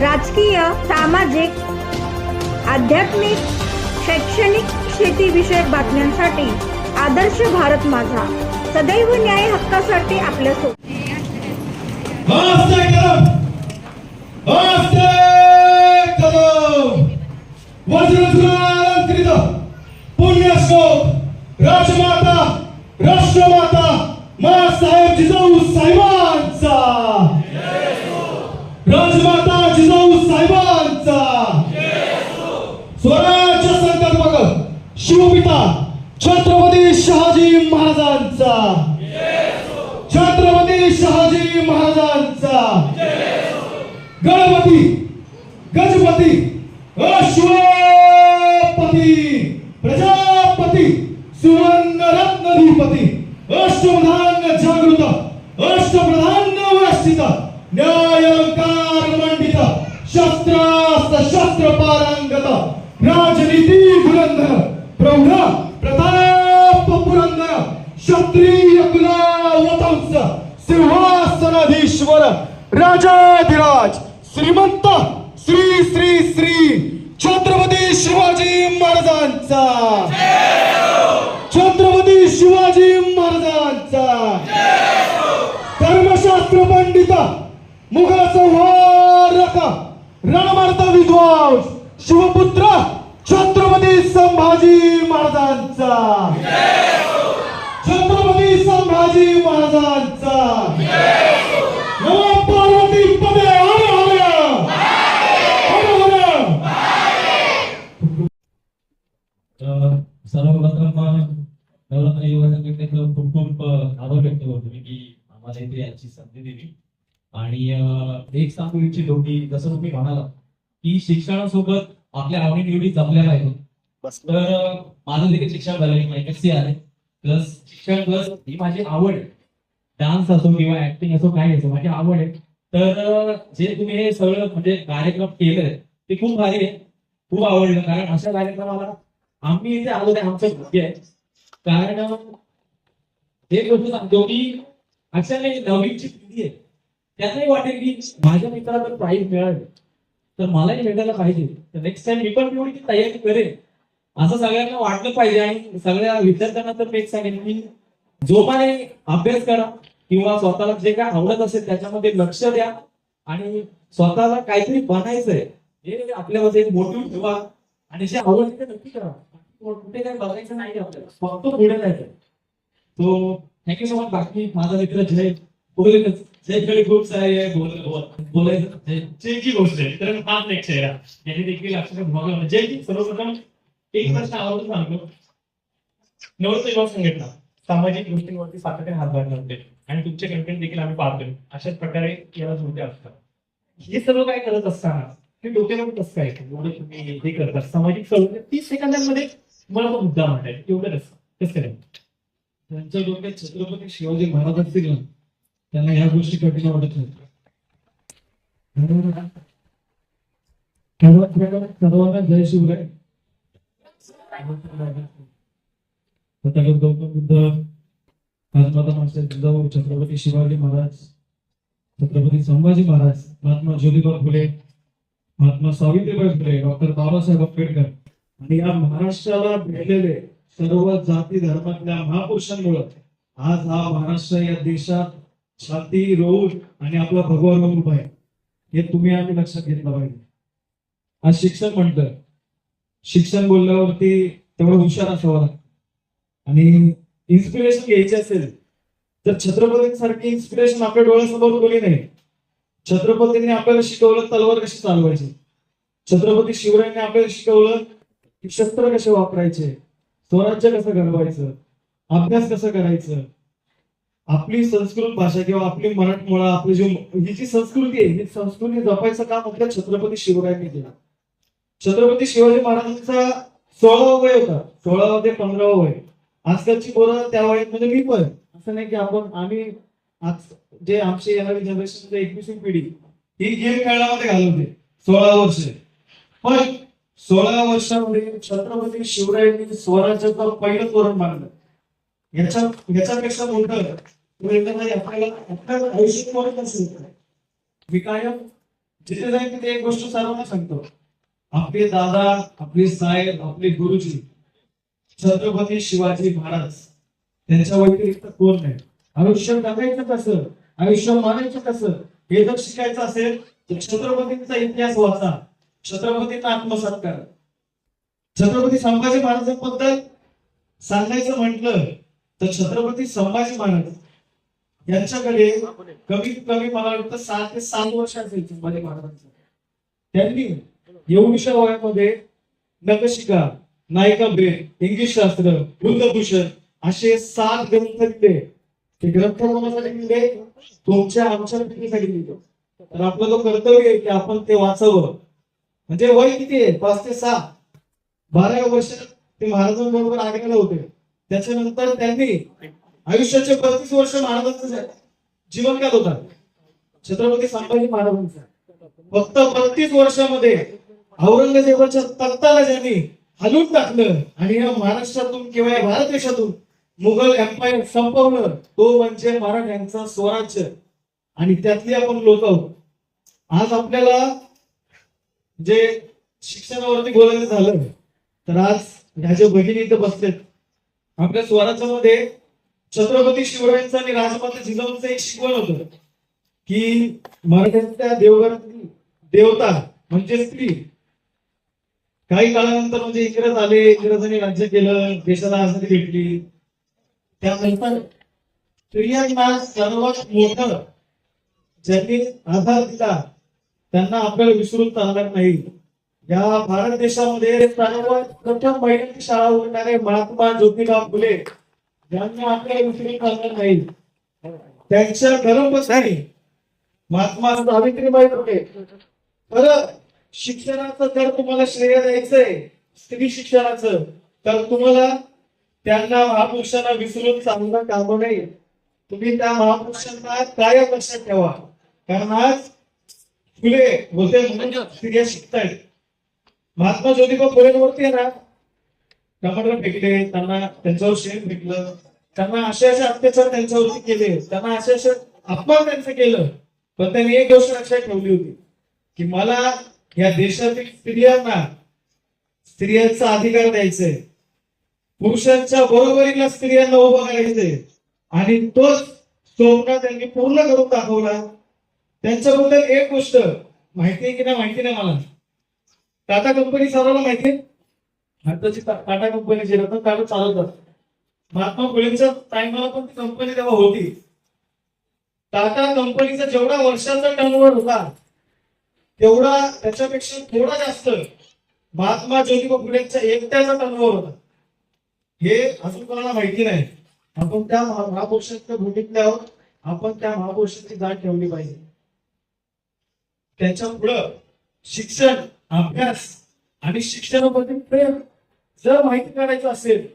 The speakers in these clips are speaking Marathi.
राजकीय सामाजिक आध्यात्मिक शैक्षणिक शेतीविषयक बातम्यांसाठी आदर्श भारत माझा. सदैव न्याय हक्कासाठी आपल्यासोबत हस्ते पुण्यश्लोक राजमाता राष्ट्रमाता मा साहेब जिजाऊ साहेब राजमाता जिजाऊ साहेबांचा स्वराज्य संकल्पक शिवपिता छत्रपती शहाजी महाराजांचा छत्रपती शहाजी महाराजांचा गणपती गजपती अश्वपती प्रजापती सुवर्णरत्नधिपती अष्टप्रधान जागृत अष्टप्रधान व्यवस्थित न्यायंकार मंडित शस्त्रास्त्र शस्त्र पारंगत राजनीती धुरंधर प्रौढ प्रताप पुरंदर क्षत्रिय कुलावतंस सिंहासनाधीश्वर राजाधिराज श्रीमंत श्री श्री श्री छत्रपती शिवाजी महाराजांचा छत्रपती शिवाजी महाराजांचा धर्मशास्त्र पंडित मुघलाचा संहारक रणमार्त विद्वांस शिवपुत्र छत्रपती संभाजी महाराजांचा. छत्रपती संभाजी महाराजांचा. नमः पार्वती पदे सर्वप्रथम नवरत्न युवा संघटनेचं खूप खूप आभार व्यक्त करतो मी की आम्हाला इथे याची संधी दिली. आणि एक सांगू इच्छितो की जसं तुम्ही म्हणाला की शिक्षणासोबत आपल्या आवडी निवडी जपल्या पाहिजे तर माझं देखील शिक्षण झालं एमएससी आहे. प्लस शिक्षण प्लस ही माझी आवड आहे. डान्स असो किंवा ऍक्टिंग असो काय असो माझी आवड आहे. तर जे तुम्ही हे सगळं म्हणजे कार्यक्रम केलंय ते खूप भारी आहे. खूप आवडलं कारण अशा कार्यक्रमाला आम्ही इथे आलो नाही आमचं भाग्य आहे. कारण एक गोष्ट सांगतो की अशा नवीनची पिढी आहे. त्यांनाही वाटेल की माझ्या मित्राला जर प्राईज मिळाले तर मलाही भेटायला पाहिजे. तर नेक्स्ट टाइम मी पण तेवढी तयारी करेन. असं सगळ्यांना वाटलं पाहिजे आणि सगळ्या विद्यार्थ्यांना तर मी सांगेन की जोमाने अभ्यास करा किंवा स्वतःला जे काय आवडत असेल त्याच्यामध्ये लक्ष द्या आणि स्वतःला काहीतरी बनायचंय. हे आपल्यामध्ये एक मोटिव्ह ठेवा आणि जे आवडते ते नक्की करा. कुठे काही बघायचं नाही आपल्याला. फक्त पुढे जायचं तो थँक्यू सो मच बाकी माझा मित्र जय. बोलेलच त्याच्याकडे खूप सारे बोलायचं जयची गोष्ट आहे तर हाच एक आहे याने देखील अक्षर भोगवलं जयची सर्वप्रथम एक प्रश्न आवडून सांगतो. नवरत्न युवा संघटना सामाजिक गोष्टींवरती सातत्याने हातभार नव्हते आणि तुमचे कंटेंट देखील आम्ही पाहतोय अशाच प्रकारे याला जोडले असतात. हे सर्व काय करत असताना ते डोक्यावर कसं काय एवढे एवढं तुम्ही हे करतात सामाजिक चळवळ तीस सेकंदांमध्ये मला तो मुद्दा म्हणताय एवढं कसं? कसं काय? त्यांच्या डोक्यात छत्रपती शिवाजी महाराज असतील त्यांना ह्या गोष्टी कठीण वाटत नाही सर्वांना जय शिवराय. तथागत गौतम बुद्ध राजमाता मास्टर जिजाऊ छत्रपती शिवाजी महाराज छत्रपती संभाजी महाराज महात्मा ज्योतिबा फुले महात्मा सावित्रीबाई फुले डॉक्टर बाबासाहेब आंबेडकर आणि या महाराष्ट्राला भेटलेले सर्व जाती धर्मातल्या महापुरुषांमुळे आज हा महाराष्ट्र या देशात शांती रोष आणि आपला भगवान रूप आहे. हे तुम्ही आम्ही लक्षात घेतलं पाहिजे. आज शिक्षण म्हणतं शिक्षण बोलल्यावरती तेवढं हुशार असावं लागतं. आणि इन्स्पिरेशन घ्यायची असेल तर छत्रपतींसारखी इन्स्पिरेशन आपल्या डोळ्यासमोर कोणी नाही. छत्रपतींनी आपल्याला शिकवलं तलवार कशी चालवायची? छत्रपती शिवरायांनी आपल्याला शिकवलं की शस्त्र कसे वापरायचे? स्वराज्य कसं घडवायचं? अभ्यास कसं करायचं? आपली संस्कृत भाषा किंवा आपली मराठमोळा आपली जी ही जी संस्कृती आहे ही संस्कृती जपायचं काम आपल्या छत्रपती शिवरायांनी केलं. छत्रपती शिवाजी महाराजांचा सोळावा वय होता. सोळावा ते पंधरावा वय. आजकालची पोरं त्या वयात म्हणजे मी पण. असं नाही की आपण आम्ही आज जे आमची येणारी जनरेशन एकवीसवी पिढी ही गेम खेळण्यामध्ये घालवते सोळा वर्ष. पण सोळा वर्षामध्ये छत्रपती शिवरायांनी स्वराज्याचं पहिलं तोरण मांडलं याच्या याच्यापेक्षा मोठं असेल मी कायम जिथे जाईल तिथे एक गोष्ट सर्वांना सांगतो. आपले दादा आपले साहेब आपले गुरुजी छत्रपती शिवाजी महाराज त्यांच्या व्यतिरिक्त कोण नाही. आयुष्य जगायचं कसं? आयुष्य मानायचं कसं? हे जर शिकायचं असेल तर छत्रपतींचा इतिहास वाचा. छत्रपतींना आत्मसात करा छत्रपती संभाजी महाराजांबद्दल सांगायचं म्हटलं तर छत्रपती संभाजी महाराज यांच्याकडे कमीत कमी मला वाटतं सहा ते सात वर्ष असेल संभाजी महाराजांचं त्यांनी एवढीशा वयामध्ये नकशिका नायिका ब्रेन इंग्लिश शास्त्र बुद्धभूषण असे सात ग्रंथ लिहिले. ते ग्रंथ कोणासाठी लिहिले तुमच्या आमच्या पिढीसाठी लिहिले तर आपलं तो कर्तव्य आहे की आपण ते वाचावं. म्हणजे वय किती आहे? पाच ते सहा बारा वर्ष ते महाराजांबरोबर आग्र्याला होते. त्याच्यानंतर त्यांनी आयुष्याचे बत्तीस वर्ष महाराजांचं जीवन काल होता. छत्रपती संभाजी महाराजांचा. फक्त बत्तीस वर्षामध्ये औरंगजेबाच्या तख्ताला ज्यांनी हलून टाकलं आणि या महाराष्ट्रातून किंवा या भारत देशातून मुघल एम्पायर संपवलं तो म्हणजे मराठ्यांचा स्वराज्य. आणि त्यातली आपण लोक आहोत. आज आपल्याला जे शिक्षणावरती बोलायचं झालं तर आज ह्या ज्या भगिनी इथं बसलेत. आपल्या स्वराज्यामध्ये छत्रपती शिवरायांचं आणि राजमाता जिजाऊंचं एक शिकवण होत की मराठ्यांच्या देवघरातली देवता म्हणजे स्त्री. काही काळानंतर म्हणजे इंग्रज आले इंग्रजांनी राज्य केलं देशाला आजारी भेटली. त्यानंतर स्त्रियांना सर्वात मोठ ज्यांनी आधार दिला त्यांना आपल्याला विसरून चालणार नाही. या भारत देशामध्ये सर्वात प्रथम महिलांची शाळा उघडणारे महात्मा ज्योतिबा फुले ज्यांना आपल्याला विसरून चालणार नाही. त्यांच्या धर्मपत्नी महात्मा सावित्रीबाई फुले. तर शिक्षणाचं जर तुम्हाला श्रेय द्यायचंय स्त्री शिक्षणाचं तर तुम्हाला त्यांना महापुरुषांना विसरून चांगलं काम नाही. तुम्ही त्या महापुरुषांना कायम लक्षात ठेवा. कारण आज फुले होते म्हणून स्त्रिया शिकतायत. महात्मा ज्योतिबा फुलेंवरती आहे ना टमाटर फेकले त्यांना त्यांच्यावर शेण फेकलं त्यांना असे असे अत्याचार त्यांच्यावरती केले. त्यांना असे असे अपमान त्यांचं केलं. पण त्यांनी एक गोष्ट लक्षात ठेवली होती की मला या देशातील स्त्रियांना स्त्रियांचा अधिकार द्यायचंय. पुरुषांच्या बरोबरीला स्त्रियांना उभं करायचंय. आणि तोच स्वप्न त्यांनी पूर्ण करून दाखवला. त्यांच्याबद्दल एक गोष्ट माहिती आहे की नाही माहिती नाही मला. टाटा कंपनी सर्वांना माहिती आहे? भारताची टाटा कंपनी जी रतन टाटा चालवतात महात्मा फुलेंच्या टाइमला पण ती कंपनी तेव्हा होती. टाटा कंपनीचा जेवढा वर्षाचा टर्नओव्हर होता तेवढा त्याच्यापेक्षा थोडा जास्त महात्मा ज्योतिबा फुलेंच्या एकट्याचा टर्नओव्हर होता. हे अजून कोणाला माहिती नाही. आपण त्या महा- महापुरुषांच्या भूमीतले आहोत. आपण त्या महापुरुषांची जाण ठेवली पाहिजे. त्याच्या पुढं शिक्षण अभ्यास आणि शिक्षणाबद्दल प्रेम जर माहिती काढायचं असेल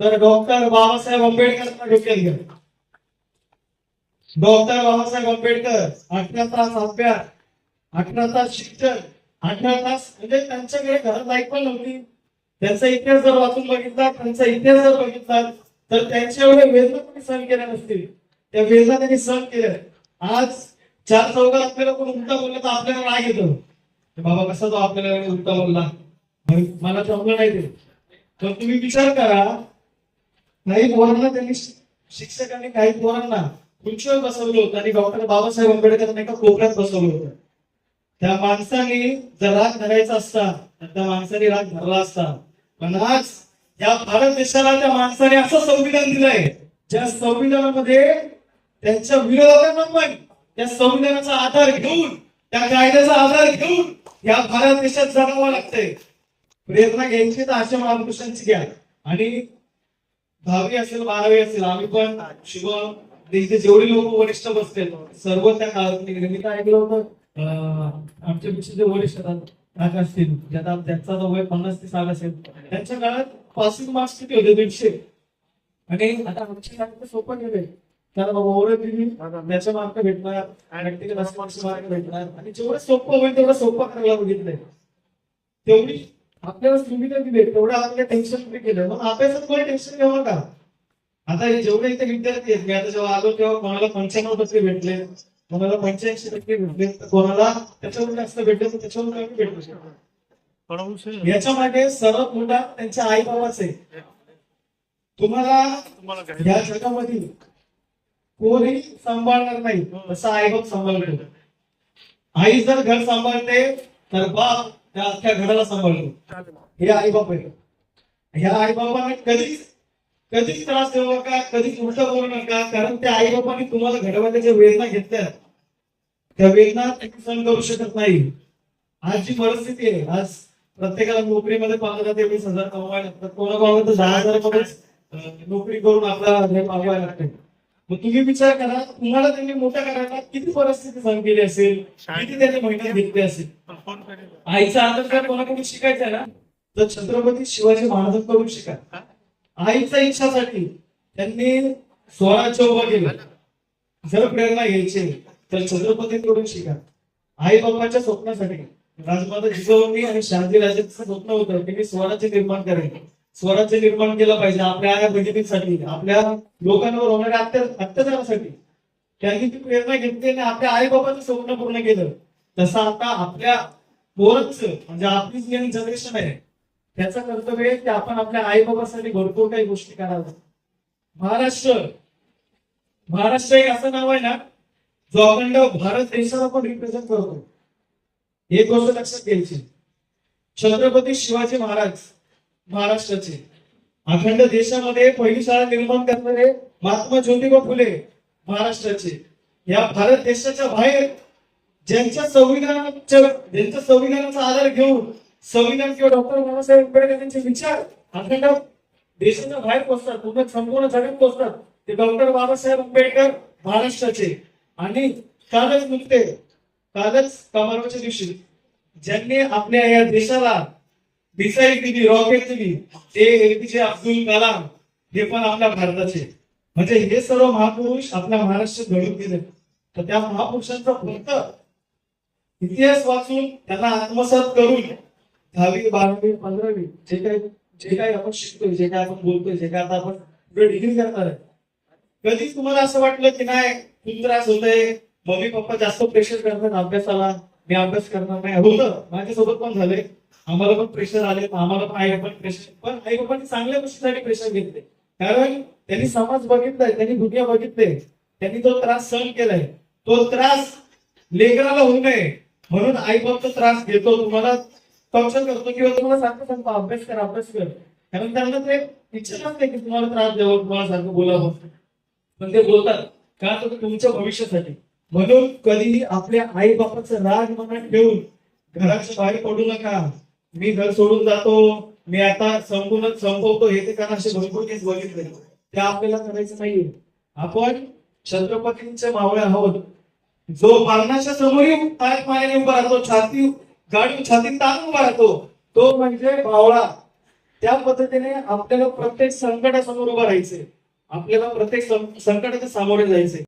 तर डॉक्टर बाबासाहेब आंबेडकरांना डोक्यात घ्या. डॉक्टर बाबासाहेब आंबेडकर अठरा तास अभ्यास अठरा तास शिक्षण अठरा तास म्हणजे त्यांच्याकडे घरात लाईफ पण नव्हती. त्यांचा इतिहास जर वाचून बघितला त्यांचा इतिहास जर बघितला तर त्यांच्या एवढ्या वेदना कोणी सहन केल्या नसतील. त्या वेदना त्यांनी सहन केल्या. आज चार चौघात आपल्याला कोण उलटा बोलला तर आपल्याला राग येतो. बाबा कसा तो आपल्याला उलटा बोलला? मला जमलं नाही ते तर तुम्ही विचार करा. काही पोरांना त्यांनी शिक्षकांनी काही पोरांना खुर्चीवर बसवलं होतं आणि डॉक्टर बाबासाहेब आंबेडकर एका कोपऱ्यात बसवलं होतं. त्या माणसाने जर राग धरायचा असता तर त्या माणसाने राग धरला असता. पण आज या भारत देशाला त्या माणसाने असं संविधान दिलंय ज्या संविधानामध्ये त्यांच्या विरोधांना पण त्या संविधानाचा आधार घेऊन त्या कायद्याचा आधार घेऊन या भारत देशात जगावं लागतंय. प्रेरणा घ्यायची तर अशा महापुरुषांची घ्या. आणि दहावी असेल बारावी असेल आम्ही पण शिव म्हणजे इथे जेवढे लोक वरिष्ठ बसले सर्व त्या काळात मी काय ऐकलं होतं आमच्या पेक्षा जे वरिष्ठ काका असतील ज्याचा त्यांचा जो वय पन्नास ते साठ असेल त्यांच्या काळात पासिंग मार्क्स किती होते? दीडशे. आणि आता आमच्या काळात सोपं गेले त्याला बाबा ओरड दिली त्याचे मार्क भेटणार प्रॅक्टिकल मार्क्स मार्क भेटणार. आणि जेवढं सोपं होईल तेवढं सोपं करायला बघितलंय. तेवढी आपल्याला सुविधा दिले तेवढं आपल्या टेन्शन फ्री केलं. मग अभ्यासात कोणी टेन्शन घ्यावं का? आता हे जेवढे इथे विद्यार्थी आहेत मी आता जेव्हा आलो तेव्हा कोणाला पंच्याण्णव टक्के भेटले कोणाला पंच्याऐंशी टक्के भेटले तर कोणाला त्याच्यावर जास्त भेटले तर त्याच्यावर कमी भेटू शकतो. याच्या मागे सर्व मोठा त्यांच्या आई बाबाच आहे तुम्हाला या जगामध्ये कोणी सांभाळणार नाही तसं आई बाप सांभाळतो आई जर घर सांभाळते तर बाप त्या अख्ख्या घराला सांभाळतो हे आई बाप आहे ह्या आई बाबांना कधीच कधीच त्रास देऊ नका कधीच उलट बोलू नका कारण त्या आई बाबांनी तुम्हाला घडवायच्या ज्या वेदना घेतल्या त्या वेदना तुम्ही सहन करू शकत नाही. आज जी परिस्थिती आहे आज प्रत्येकाला नोकरीमध्ये पंधरा ते वीस हजार कमवायला लागतात. कोणा कोणाला तर दहा हजार नोकरी करून आपला हे मागवायला लागते. मग तुम्ही विचार करा तुम्हाला त्यांनी मोठं करायला किती परिस्थिती केली असेल? किती त्यांनी मेहनत घेतली असेल? आईचा आदर जर कोणाकडून शिकायचा ना तर छत्रपती शिवाजी महाराजांकडून शिका. आईच्या इच्छासाठी त्यांनी स्वराज्य उभं केलं. जर प्रेरणा घ्यायची तर छत्रपतींकडून शिका. आई बाबाच्या स्वप्नासाठी राजमाता जिजाऊंनी आणि शहाजी राजांचं स्वप्न होतं की मी स्वराज्य निर्माण करेन. स्वराज्य निर्माण केलं पाहिजे आपल्या आया आपल्या लोकांवर होणाऱ्या अत्या- अत्याचारासाठी. त्यांनी ती प्रेरणा घेतली आणि आपल्या आई बाबाचं स्वप्न पूर्ण केलं. तसं आता आपल्या पोरच म्हणजे आपली जी यंग जनरेशन आहे त्याचं कर्तव्य आहे की आपण आपल्या आई बाबासाठी भरपूर काही गोष्टी कराव्या. महाराष्ट्र महाराष्ट्र एक असं नाव आहे ना जो अखंड भारत देशाला पण रिप्रेझेंट करतो. एक गोष्ट लक्षात घ्यायची. छत्रपती शिवाजी महाराज महाराष्ट्राचे. अखंड देशामध्ये पहिली शाळा निर्माण करणारे महात्मा ज्योतिबा फुले महाराष्ट्राचे. या भारत देशाच्या बाहेर ज्यांच्या संविधानाच्या ज्यांच्या संविधानाचा आधार घेऊन संविधान किंवा डॉक्टर बाबासाहेब आंबेडकर यांचे विचार अखंड देशाच्या बाहेर पोचतात पूर्ण संपूर्ण जगात पोचतात ते डॉक्टर बाबासाहेब आंबेडकर महाराष्ट्राचे. आणि कालच नुकते कालच कमारवाच्या दिवशी ज्यांनी आपल्या या देशाला मिसाईल दिली रॉकेट दिली ते एपीजे अब्दुल कलाम हे पण आपल्या भारताचे. म्हणजे हे सर्व महापुरुष आपल्या महाराष्ट्रात घडून गेले. तर त्या महापुरुषांचा फक्त इतिहास वाचून त्यांना आत्मसात करून दहावी बारावी पंधरावी जे काही जे काही आपण शिकतोय जे काही आपण बोलतोय जे काय आता आपण डिग्री करणार आहे. कधीच तुम्हाला असं वाटलं की नाही खूप त्रास होतोय मम्मी पप्पा जास्त प्रेशर करतात अभ्यासाला मी अभ्यास करणार नाही. होतं माझ्यासोबत पण झालंय. आम्हाला पण प्रेशर आले आम्हाला पण आई पण प्रेशर पण आई बाबांनी चांगल्या गोष्टीसाठी प्रेशर घेतले. कारण त्यांनी समाज बघितलाय त्यांनी दुनिया बघितले. त्यांनी तो त्रास सहन केलाय तो त्रास लेकराला होऊ नये. म्हणून आई बाप त्रास घेतो तुम्हाला टॉर्चर करतो किंवा तुम्हाला सारखं सांगतो अभ्यास कर अभ्यास कर. कारण त्यांना ते इच्छा नसते की तुम्हाला त्रास द्यावा तुम्हाला सारखं बोलावं. पण ते बोलतात का तर तुमच्या भविष्यासाठी. म्हणून कधीही आपल्या आई बापाचं राग मनात ठेवून घराच्या बाहेर पडू नका. मी घर सोडून जातो मी आता संपूर्णच संपवतो हे ते कारण असे भरपूर केस बघितले. ते आपल्याला करायचं नाहीये. आपण छत्रपतींचे मावळे आहोत. जो मरणाच्या समोरही पाय पायाने उभा राहतो छाती गाडी छाती ताण उभा राहतो तो म्हणजे मावळा त्या पद्धतीने आपल्याला प्रत्येक संकटासमोर उभं राहायचंय. आपल्याला प्रत्येक संकटाच्या सामोरे जायचंय.